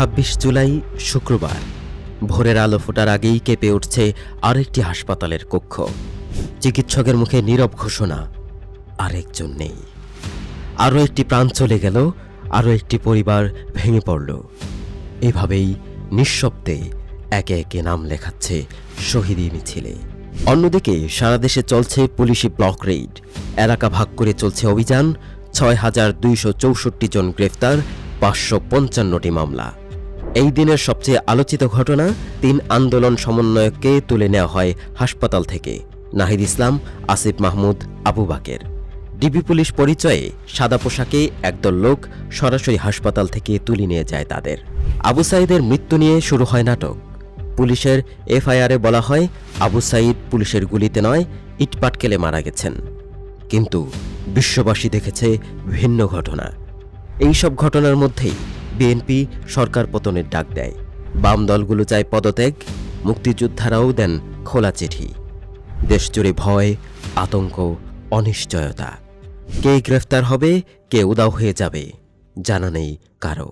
ছাব্বিশ জুলাই, শুক্রবার। ভোরের আলো ফোটার আগেই কেঁপে উঠছে আরেকটি হাসপাতালের কক্ষ। চিকিৎসকের মুখে নীরব ঘোষণা, আরেকজন নেই। আরও একটি প্রাণ চলে গেল, আরও একটি পরিবার ভেঙে পড়ল। এভাবেই নিঃশব্দে একে একে নাম লেখাচ্ছে শহীদি মিছিলে। অন্যদিকে সারা দেশে চলছে পুলিশি ব্লক রেইড। এলাকা ভাগ করে চলছে অভিযান, ছয় হাজার দুইশো চৌষট্টি জন গ্রেফতার, পাঁচশো পঞ্চান্নটি মামলা। এই দিনের সবচেয়ে আলোচিত ঘটনা, তিন আন্দোলন সমন্বয়ককে তুলে নেওয়া হয় হাসপাতাল থেকে। নাহিদ ইসলাম, আসিফ মাহমুদ, আবু বাকের। ডিবি পুলিশ পরিচয়ে সাদা পোশাকে একদল লোক সরাসরি হাসপাতাল থেকে তুলে নিয়ে যায় তাদের। আবু সাইদের মৃত্যু নিয়ে শুরু হয় নাটক। পুলিশের এফআইআরে বলা হয়, আবু সাইদ পুলিশের গুলিতে নয় ইটপাটকেলে মারা গেছেন। কিন্তু বিশ্ববাসী দেখেছে ভিন্ন ঘটনা। এই সব ঘটনার মধ্যেই বিএনপি সরকার পতনের ডাক দেয়। বাম দলগুলো চায় পদত্যাগ, মুক্তিযোদ্ধারাও দেন খোলা চিঠি। দেশজুড়ে ভয়, আতঙ্ক, অনিশ্চয়তা। কে গ্রেফতার হবে, কে উদাও হয়ে যাবে, জানা নেই কারও।